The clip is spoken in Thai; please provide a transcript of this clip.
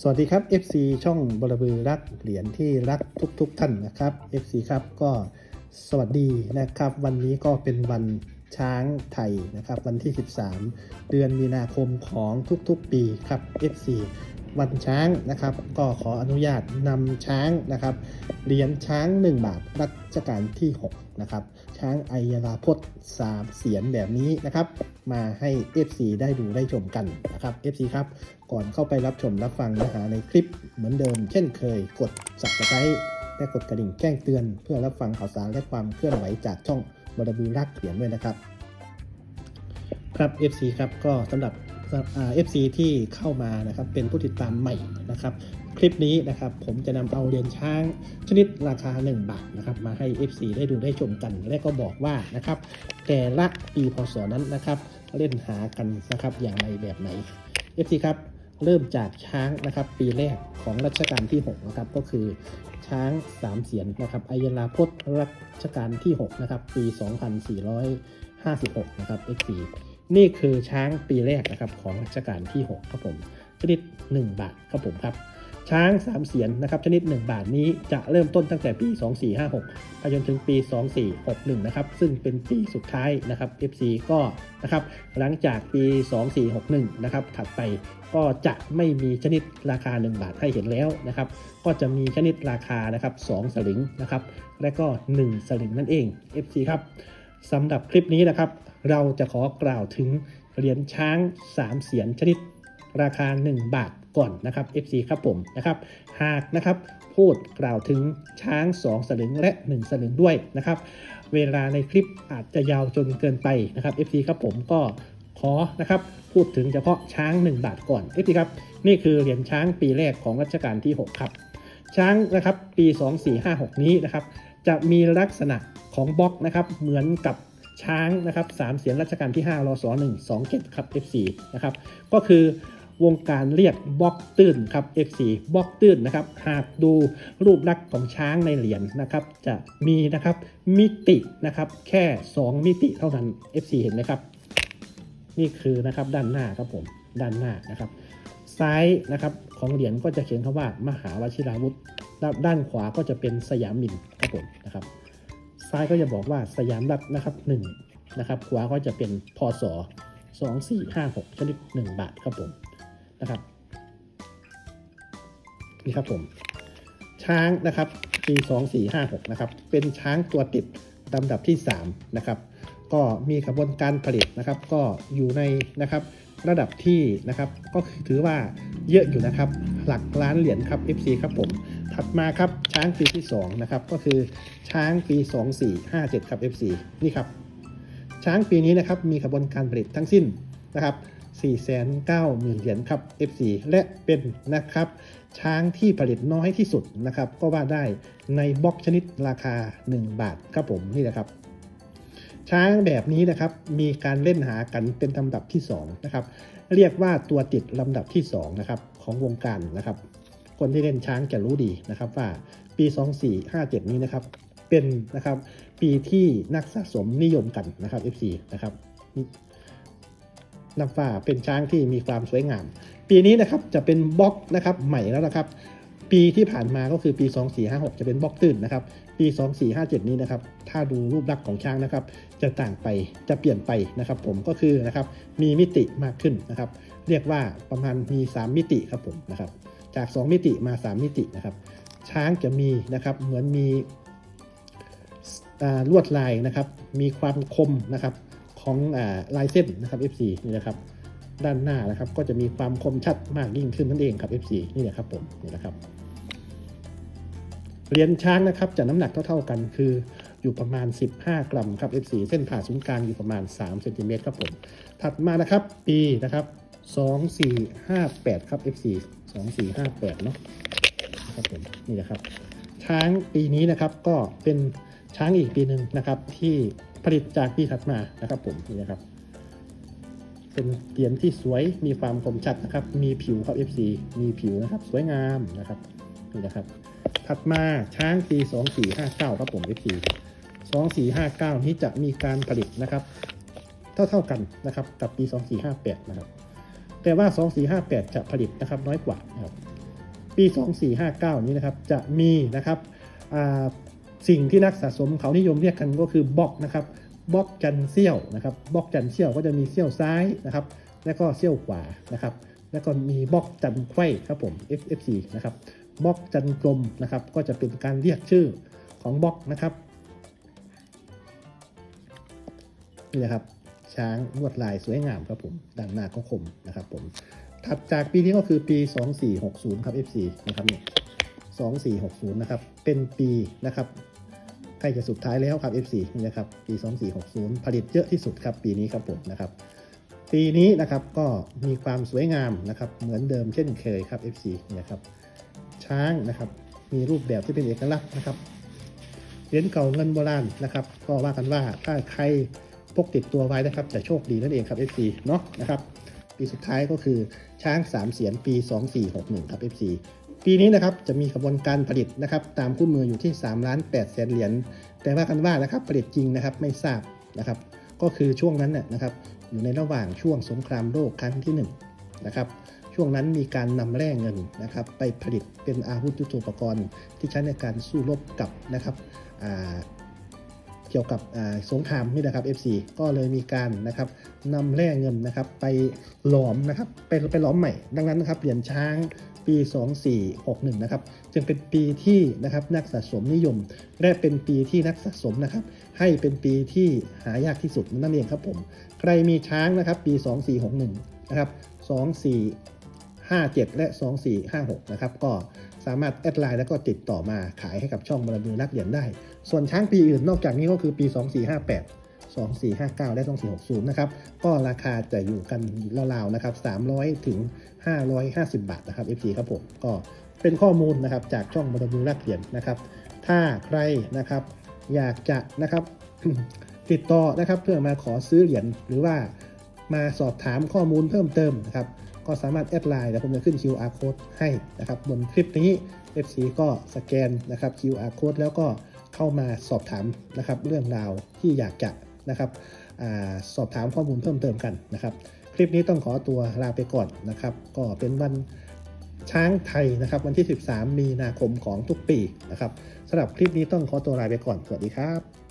สวัสดีครับ FC ช่องบรบือรักเหรียญที่รักทุกๆทท่านนะครับ FC ครับก็สวัสดีนะครับ วันนี้ก็เป็นวันช้างไทยนะครับ วันที่ 13 เดือนมีนาคมของทุกๆปีครับ FC วันช้างนะครับ ก็ขออนุญาตนำช้างนะครับเหรียญช้าง 1 บาทรัชกาลที่ 6 นะครับ ช้างไอยาลาพจน์สามเสียนแบบนี้นะครับ มาให้ FC ได้ดูได้ชมกันนะครับ FC ครับก่อนเข้าไปรับชมรับฟังเนื้อหาในคลิปเหมือนเดิม เช่นเคยกด subscribe และกดกระดิ่งแจ้งเตือน เพื่อรับฟังข่าวสารและความเคลื่อนไหวจากช่องบรบือรักเขียนด้วยนะครับ ครับ FC ครับก็สำหรับ เอ่า FC ที่เข้ามานะครับเป็นผู้ติดตามใหม่นะครับ คลิปนี้นะครับผมจะนำเอาเหรียญช้างชนิดราคา 1 บาทนะครับมาให้ FC ได้ดูได้ชมกัน และก็บอกว่านะครับแต่ละปีพศนั้นนะครับเล่นหากันนะครับอย่างไรแบบไหน FC ครับเริ่มจากช้างนะครับปีแรกของรัชกาลที่6นะครับก็คือช้างสามเสียนนะครับอัยลาพจน์รัชกาลที่6นะครับปี 2456 นะครับ FC นี่คือช้างปีแรกนะครับของรัชกาลที่ 6 ครับผมชนิด 1 บาทครับผมครับ ช้างสามเสียนนะครับชนิด 1 บาทนี้จะเริ่มต้นตั้งแต่ปี 2456ไปจนถึงปี 2461 นะครับ ซึ่งเป็นปีสุดท้ายนะครับ FC ก็นะครับหลังจากปี 2461 นะครับถัดไปก็จะไม่มีชนิดราคา 1 บาทให้เห็นแล้วนะครับ ก็จะมีชนิดราคานะครับ2สลึงนะครับ และก็ 1 สลึงนั่นเอง FC ครับสำหรับคลิปนี้นะครับ เราจะขอกล่าวถึงเหรียญช้าง 3 เสียนชนิด ราคา 1 บาทก่อนนะครับ FC ครับผมนะครับหากนะครับพูดกล่าวถึงช้าง 2 สลึงและ 1 สลึงด้วยนะครับ เวลาในคลิปอาจจะยาวจนเกินไปนะครับ FC ครับผมก็ขอนะครับพูดถึงเฉพาะช้าง 1 บาทก่อน FC ครับนี่คือเหรียญช้างปีแรกของรัชกาลที่ 6 ครับ ช้างนะครับปี 2456 นี้นะครับจะมีลักษณะของบล็อกนะครับเหมือนกับ ช้างนะครับสามเสียนรัชกาลที่5รศ1 2 7ครับ F4 นะครับก็คือวงการเรียกบล็อกตื้นครับ F4 บล็อกตื้นนะครับหากดูรูปลักษณ์ของช้างในเหรียญนะครับ จะมีนะครับมิตินะครับแค่ 2 มิติเท่านั้น F4 เห็นไหมครับ นี่คือนะครับด้านหน้าครับผมด้านหน้านะครับ ซ้ายนะครับของเหรียญก็จะเขียนคำว่ามหาวชิราวุธด้านด้านขวาก็จะเป็นสยามมินครับผมนะครับ ซ้ายก็จะบอกว่าสยามรัฐนะครับ1นะครับ ขวาก็จะเป็นพศ2 4 5 6ชนิด 1 บาทครับผมนะครับนี่ครับผมช้างนะครับปี2456นะครับเป็นช้างตัวติดลำดับที่3นะครับก็มีกระบวนการผลิตนะครับ ก็อยู่ในนะครับระดับที่นะครับก็ถือว่าเยอะอยู่นะครับ หลักล้านเหรียญครับ FC ครับผม ถัดมาครับช้างปีที่2นะครับก็คือช้างปี 2457ครับ FC นี่ครับ ช้างปีนี้นะครับมีกระบวนการผลิตทั้งสิ้นนะครับ490,000 เหรียญครับ F4 และเป็นนะครับช้างที่ผลิตน้อยที่สุดนะครับก็ว่าได้ในบล็อกชนิดราคา 1 บาทครับผมนี่แหละครับช้างแบบนี้นะครับมีการเล่นหากันเป็นลำดับที่2นะครับเรียกว่าตัวติดลำดับที่2นะครับของวงการนะครับ คนที่เล่นช้างจะรู้ดีนะครับว่าปี 2457 นี้นะครับเป็นนะครับปีที่นักสะสมนิยมกันนะครับ FC นะครับนับว่าเป็นช้างที่มีความสวยงาม ปีนี้นะครับจะเป็นบล็อกนะครับใหม่แล้วนะครับปีที่ผ่านมาก็คือปี 2456 จะเป็นบล็อกตื้นนะครับ ปี 2457 นี้นะครับ ถ้าดูรูปลักษณ์ของช้างนะครับ จะต่างไป จะเปลี่ยนไปนะครับ ผมก็คือนะครับ มีมิติมากขึ้นนะครับ เรียกว่าประมาณมี 3 มิติครับผมนะครับ จาก 2 มิติมา 3 มิตินะครับ ช้างจะมีนะครับเหมือนมีลวดลายนะครับ มีความคมนะครับของอลายเส้นนะครับ F4 นี่นะครับด้านหน้านะครับ ก็จะมีความคมชัดมากยิ่งขึ้นนั่นเองครับ F4 นี่แหละครับผมนี่นะครับเหรียญช้างนะครับจะน้ำหนักเท่าๆกันคืออยู่ประมาณ 15 กรัมครับ F4 เส้นผ่าศูนย์กลางอยู่ประมาณ3เซนติเมตรครับผมถัดมานะครับปีนะครับ 2458 ครับ F4 2458เนาะนะครับผมนี่นะครับ ช้างปีนี้นะครับก็เป็นช้างอีกปีหนึ่งนะครับ ที่ผลิตจากปีถัดมานะครับ ผมนี่นะครับ เป็นเหรียญที่สวยมีความคมชัดนะครับ มีผิวครับ FC มีผิวนะครับ สวยงามนะครับนี่นะครับ ถัดมาช้างปี2459ครับผม FC 2459นี้จะมีการผลิตนะครับ เท่าๆกันนะครับ กับปี2458นะครับ แต่ว่า 2458 จะผลิตนะครับน้อยกว่านะครับปี 2459 นี้นะครับจะมีนะครับสิ่งที่นักสะสมเขานิยมเรียกกันก็คือบล็อกนะครับบล็อกจันเซี่ยวนะครับบล็อกจันเซี่ยวก็จะมีเซี่ยวซ้ายนะครับแล้วก็เซี่ยวขวานะครับแล้วก็มีบล็อกจันไขว้ครับผม FFC นะครับบล็อกจันกลมนะครับก็จะเป็นการเรียกชื่อของบล็อกนะครับนี่นะครับ ช้างลวดลายสวยงามครับผมด้านหน้าก็คมนะครับผมถัดจากปีนี้ก็คือปี 2460 ครับ FC นะครับเนี่ย2460 นะครับ เป็นปีนะครับใกล้จะสุดท้ายแล้วครับ FC นี่นะครับปี 2460 ผลิตเยอะที่สุดครับปีนี้ครับผมนะครับ ปีนี้นะครับก็มีความสวยงามนะครับ เหมือนเดิมเช่นเคยครับ FC นี่นะครับ ช้างนะครับมีรูปแบบที่เป็นเอกลักษณ์นะครับเหรียญเก่าเงินโบราณนะครับ ก็ว่ากันว่าถ้าใคร พกติดตัวไว้นะครับ จะโชคดีนั่นเองครับ FC เนาะนะครับ ปีสุดท้ายก็คือช้าง 3 เสียนปี 2461 ครับ FC ปีนี้นะครับจะมีกระบวนการผลิตนะครับ ตามคู่มืออยู่ที่3ล้าน8แสนเหรียญแต่ว่ากันว่านะครับผลิตจริงนะครับไม่ทราบนะครับ ก็คือช่วงนั้นน่ะนะครับ อยู่ในระหว่างช่วงสงครามโลกครั้งที่1นะครับช่วงนั้นมีการนำแร่เงินนะครับ ไปผลิตเป็นอาวุธยุทโธปกรณ์ที่ใช้ในการสู้รบกับนะครับ เกี่ยวกับสงครามนี่นะครับ FC ก็เลยมีการนะครับนำแร่เงินนะครับไปหลอมนะครับไปไปหลอมใหม่ ดังนั้นนะครับเหรียญช้างปี 2461 นะครับ จึงเป็นปีที่นะครับนักสะสมนิยม และเป็นปีที่นักสะสมนะครับ ให้เป็นปีที่หายากที่สุดนั่นเองครับผม ใครมีช้างนะครับ ปี 2461 นะครับ 57 และ 2456 นะครับ ก็สามารถแอดไลน์แล้วก็ติดต่อมาขายให้กับช่องบรมีนักเหรียญได้ ส่วนช้างปีอื่นนอกจากนี้ก็คือปี 2458 2459 และ 2460 นะครับ ก็ราคาจะอยู่กันราวๆ นะครับ 300 ถึง 550 บาท นะครับ FC ครับผม ก็เป็นข้อมูลนะครับจากช่องบรมีนักเหรียญนะครับ ถ้าใครนะครับอยากจะนะครับติดต่อนะครับเพื่อมาขอซื้อเหรียญหรือว่ามาสอบถามข้อมูลเพิ่มเติมนะครับ ก็สามารถแอดไลน์แล้วผมจะขึ้น QR code ให้นะครับบนคลิปนี้ FC ก็สแกนนะครับ QR code แล้วก็เข้ามาสอบถามนะครับเรื่องราวที่อยากจะนะครับอสอบถามข้อมูลเพิ่มเติมกันนะครับ คลิปนี้ต้องขอตัวลาไปก่อนนะครับ ก็เป็นวันช้างไทยนะครับ วันที่ 13 มีนาคมของทุกปีนะครับสำหรับคลิปนี้ต้องขอตัวลาไปก่อน สวัสดีครับ